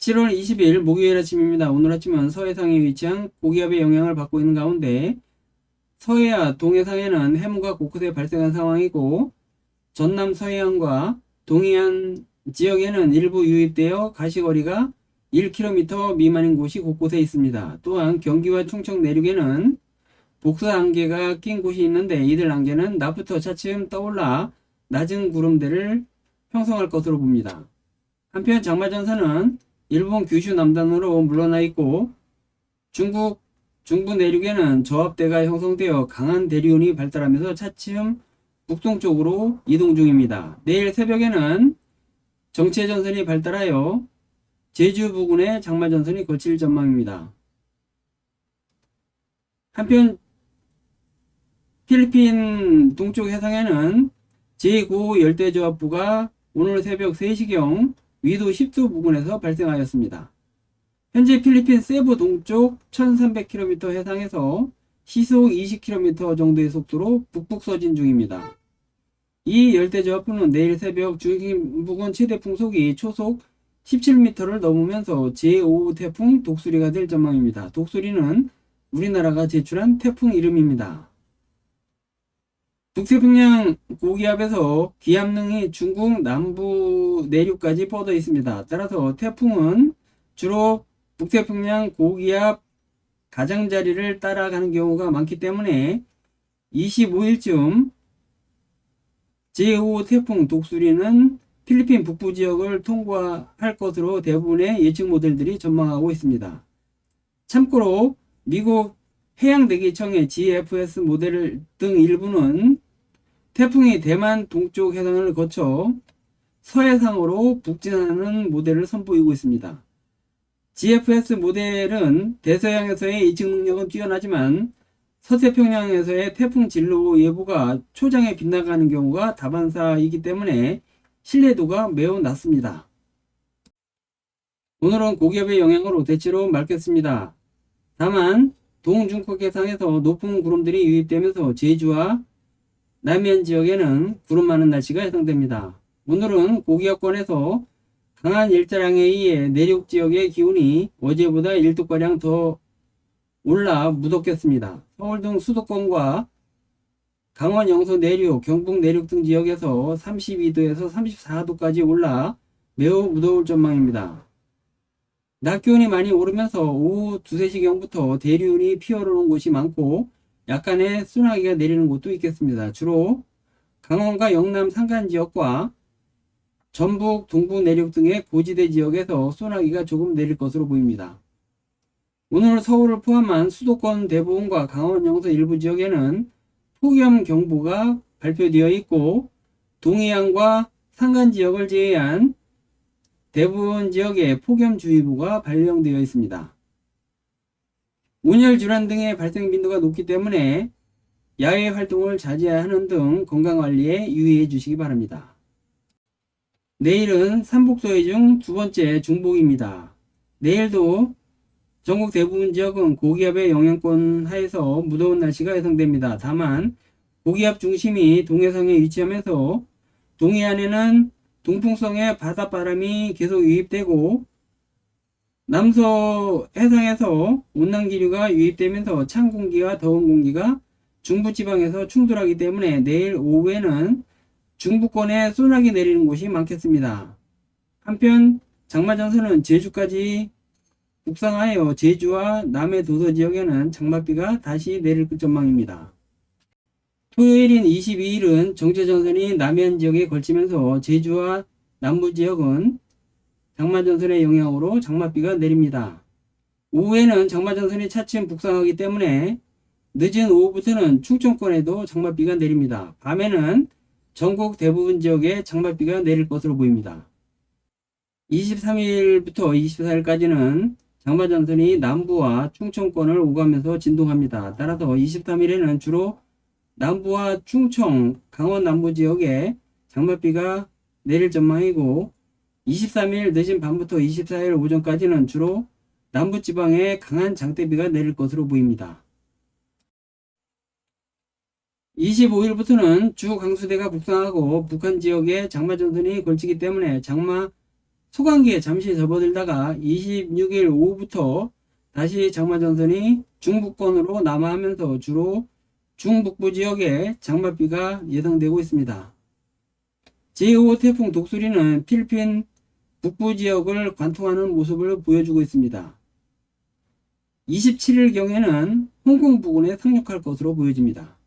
7월 20일 목요일 아침입니다. 오늘 아침은 서해상에 위치한 고기압의 영향을 받고 있는 가운데 서해와 동해상에는 해무가 곳곳에 발생한 상황이고 전남 서해안과 동해안 지역에는 일부 유입되어 가시거리가 1km 미만인 곳이 곳곳에 있습니다. 또한 경기와 충청 내륙에는 복사 안개가 낀 곳이 있는데 이들 안개는 낮부터 차츰 떠올라 낮은 구름대를 형성할 것으로 봅니다. 한편 장마전선은 일본 규슈 남단으로 물러나 있고 중국 중부 내륙에는 저압대가 형성되어 강한 대리운이 발달하면서 차츰 북동쪽으로 이동 중입니다. 내일 새벽에는 정체 전선이 발달하여 제주 부근에 장마 전선이 거칠 전망입니다. 한편 필리핀 동쪽 해상에는 제9 열대저압부가 오늘 새벽 3시경 위도 10도 부근에서 발생하였습니다. 현재 필리핀 세부 동쪽 1300km 해상에서 시속 20km 정도의 속도로 북북 서진 중입니다. 이 열대저압부는 내일 새벽 중심 부근 최대 풍속이 초속 17m를 넘으면서 제5 태풍 독수리가 될 전망입니다. 독수리는 우리나라가 제출한 태풍 이름입니다. 북태평양 고기압에서 기압능이 중국 남부 내륙까지 뻗어 있습니다. 따라서 태풍은 주로 북태평양 고기압 가장자리를 따라가는 경우가 많기 때문에 25일쯤 제5 태풍 독수리는 필리핀 북부 지역을 통과할 것으로 대부분의 예측 모델들이 전망하고 있습니다. 참고로 미국 해양대기청의 GFS 모델 등 일부는 태풍이 대만 동쪽 해상을 거쳐 서해상으로 북진하는 모델을 선보이고 있습니다. GFS 모델은 대서양에서의 예측 능력은 뛰어나지만 서태평양에서의 태풍 진로 예보가 초장에 빗나가는 경우가 다반사이기 때문에 신뢰도가 매우 낮습니다. 오늘은 고기압의 영향으로 대체로 맑겠습니다. 다만 동중국 해 상에서 높은 구름들이 유입되면서 제주와 남해안 지역에는 구름 많은 날씨가 예상됩니다. 오늘은 고기압권에서 강한 일자량에 의해 내륙 지역의 기온이 어제보다 1도가량 더 올라 무덥겠습니다. 서울 등 수도권과 강원 영서 내륙, 경북 내륙 등 지역에서 32도에서 34도까지 올라 매우 무더울 전망입니다. 낮 기온이 많이 오르면서 오후 2, 3시경부터 대류운이 피어오르는 곳이 많고 약간의 소나기가 내리는 곳도 있겠습니다. 주로 강원과 영남 산간 지역과 전북, 동부 내륙 등의 고지대 지역에서 소나기가 조금 내릴 것으로 보입니다. 오늘 서울을 포함한 수도권 대부분과 강원 영서 일부 지역에는 폭염 경보가 발표되어 있고 동해안과 산간 지역을 제외한 대부분 지역에 폭염주의보가 발령되어 있습니다. 온열 질환 등의 발생 빈도가 높기 때문에 야외 활동을 자제하는 등 건강관리에 유의해 주시기 바랍니다. 내일은 삼복소의 중두 번째 중복입니다. 내일도 전국 대부분 지역은 고기압의 영향권 하에서 무더운 날씨가 예상됩니다. 다만 고기압 중심이 동해상에 위치하면서 동해안에는 동풍성의 바닷바람이 계속 유입되고 남서 해상에서 온난기류가 유입되면서 찬 공기와 더운 공기가 중부지방에서 충돌하기 때문에 내일 오후에는 중부권에 소나기 내리는 곳이 많겠습니다. 한편 장마전선은 제주까지 북상하여 제주와 남해 도서 지역에는 장맛비가 다시 내릴 전망입니다. 토요일인 22일은 정체전선이 남해안 지역에 걸치면서 제주와 남부 지역은 장마전선의 영향으로 장맛비가 내립니다. 오후에는 장마전선이 차츰 북상하기 때문에 늦은 오후부터는 충청권에도 장맛비가 내립니다. 밤에는 전국 대부분 지역에 장맛비가 내릴 것으로 보입니다. 23일부터 24일까지는 장마전선이 남부와 충청권을 오가면서 진동합니다. 따라서 23일에는 주로 남부와 충청, 강원 남부 지역에 장맛비가 내릴 전망이고 23일 늦은 밤부터 24일 오전까지는 주로 남부 지방에 강한 장대비가 내릴 것으로 보입니다. 25일부터는 주 강수대가 북상하고 북한 지역에 장마 전선이 걸치기 때문에 장마 소강기에 잠시 접어들다가 26일 오후부터 다시 장마 전선이 중부권으로 남하하면서 주로 중북부 지역에 장맛비가 예상되고 있습니다. 제5호 태풍 독수리는 필리핀 북부 지역을 관통하는 모습을 보여주고 있습니다. 27일 경에는 홍콩 부근에 상륙할 것으로 보여집니다.